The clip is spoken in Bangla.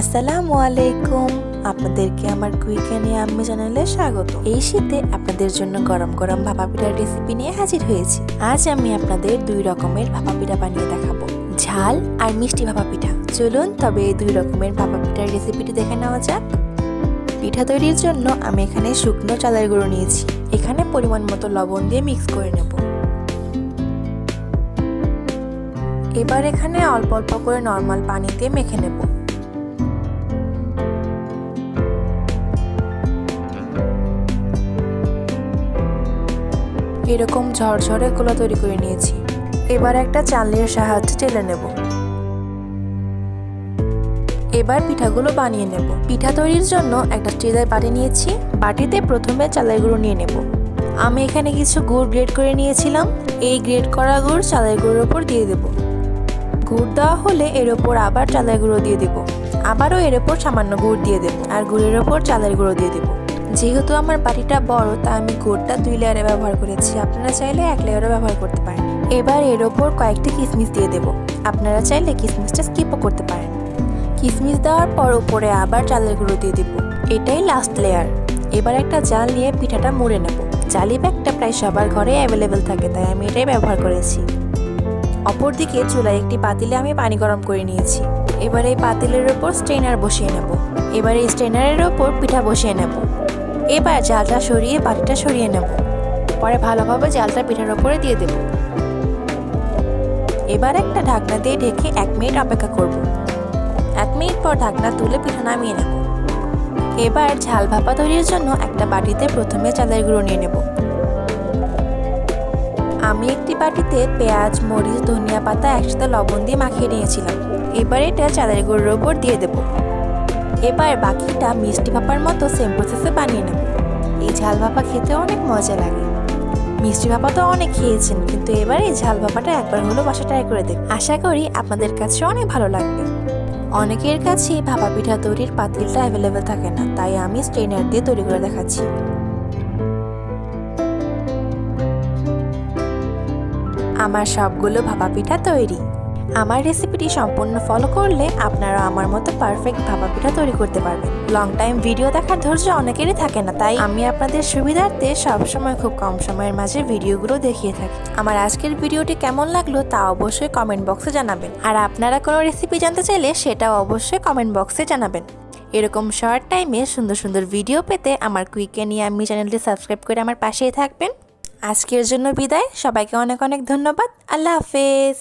আসসালামু আলাইকুম। আপনাদেরকে আমার কুইক কুইকেনে আম্মি চ্যানেলে স্বাগত। এই শীতে আপনাদের জন্য গরম গরম ভাপা পিঠার রেসিপি নিয়ে হাজির হয়েছি। আজ আমি আপনাদের দুই রকমের ভাপা পিঠা বানিয়ে দেখাবো। ঝাল আর মিষ্টি ভাপা পিঠা। চলুন তবে এই দুই রকমের ভাপা পিঠার রেসিপিটি দেখে নেওয়া যাক। পিঠা তৈরির জন্য আমি এখানে শুকনো চালের গুঁড়ো নিয়েছি। এখানে পরিমাণ মতো লবণ দিয়ে মিক্স করে নেব। এবার এখানে অল্প অল্প করে নর্মাল পানি দিয়ে মেখে নেব। এরকম ঝরঝরে গোলা তৈরি করে নিয়েছি। এবার একটা চালের সাহায্যে চেলে নেব। এবার পিঠাগুলো বানিয়ে নেব। পিঠা তৈরির জন্য একটা স্টিলের বাটি নিয়েছি। বাটিতে প্রথমে চালের গুঁড়ো নিয়ে নেব। আমি এখানে কিছু গুড় গ্রেড করে নিয়েছিলাম। এই গ্রেড করা গুড় চালের গুঁড়োর ওপর দিয়ে দেব। গুড় দেওয়া হলে এর ওপর আবার চালের গুঁড়ো দিয়ে দেব। আবারও এর ওপর সামান্য গুড় দিয়ে দেব। আর গুড়ের ওপর চালের গুঁড়ো দিয়ে দেব। যেহেতু আমার বাড়িটা বড় তা আমি গুড়টা দুই লেয়ারে ব্যবহার করেছি। আপনারা চাইলে এক লেয়ারও ব্যবহার করতে পারেন। এবার এর ওপর কয়েকটি কিশমিশ দিয়ে দেব। আপনারা চাইলে কিশমিশটা স্কিপও করতে পারেন। কিশমিশ দেওয়ার পর উপরে আবার চালের গুঁড়ো দিয়ে দেব। এটাই লাস্ট লেয়ার এবার একটা জাল নিয়ে পিঠাটা মুড়ে নেব। জালি ব্যাগটা প্রায় সবার ঘরে অ্যাভেলেবেল থাকে, তাই আমি এটাই ব্যবহার করেছি। অপরদিকে চুলায় একটি পাতিলে আমি পানি গরম করে নিয়েছি। এবার এই পাতিলের ওপর স্ট্রেনার বসিয়ে নেব। এবার এই স্ট্রেনারের ওপর পিঠা বসিয়ে নেব। এবার জালটা সরিয়ে বাটিটা সরিয়ে নেব। পরে ভালোভাবে জালটা পিঠার ওপরে দিয়ে দেব। এবার একটা ঢাকনা দিয়ে ঢেকে এক মিনিট অপেক্ষা করব। এক মিনিট পর ঢাকনা তুলে পিঠা নামিয়ে নেব। এবার ঝাল ভাপা তৈরির জন্য একটা বাটিতে প্রথমে চালের গুঁড়ো নিয়ে নেব। আমি একটি বাটিতে পেঁয়াজ, মরিচ, ধনিয়া পাতা একসাথে লবণ দিয়ে মাখিয়ে নিয়েছিলাম। এবার এটা চালের গুঁড়োর ওপর দিয়ে দেব। এবার বাকিটা মিষ্টি ভাপার মতো সেম প্রসেসে বানিয়ে নেব। এই ঝাল ভাপা খেতে অনেক মজা লাগে। মিষ্টি ভাপা তো অনেক খেয়েছেন, কিন্তু এবার এই ঝাল ভাপাটা একবার হলো বাসা ট্রাই করে দেখ আশা করি আপনাদের কাছে অনেক ভালো লাগবে। অনেকের কাছেই ভাপা পিঠা তৈরির পাতিলটা অ্যাভেলেবেল থাকে না, তাই আমি স্ট্রেনার দিয়ে তৈরি করে দেখাচ্ছি। আমার সবগুলো ভাপা পিঠা তৈরি। আমার রেসিপিটি সম্পূর্ণ ফলো করলে আপনারা আমার মতো পারফেক্ট ভাপা পিঠা তৈরি করতে পারবেন। লং টাইম ভিডিও দেখার ধৈর্য অনেকেরই থাকে না, তাই আমি আপনাদের সুবিধার্থে সবসময় খুব কম সময়ের মাঝে ভিডিওগুলো দেখিয়ে থাকি। আমার আজকের ভিডিওটি কেমন লাগল তা অবশ্যই কমেন্ট বক্সে জানাবেন। আর আপনারা কোনো রেসিপি জানতে চাইলে সেটাও অবশ্যই কমেন্ট বক্সে জানাবেন। এরকম শর্ট টাইমে সুন্দর সুন্দর ভিডিও পেতে আমার কুইকে নিয়ে আমি চ্যানেলটি সাবস্ক্রাইব করে আমার পাশেই থাকবেন। আজকের জন্য বিদায়। সবাইকে অনেক অনেক ধন্যবাদ। আল্লাহ হাফেজ।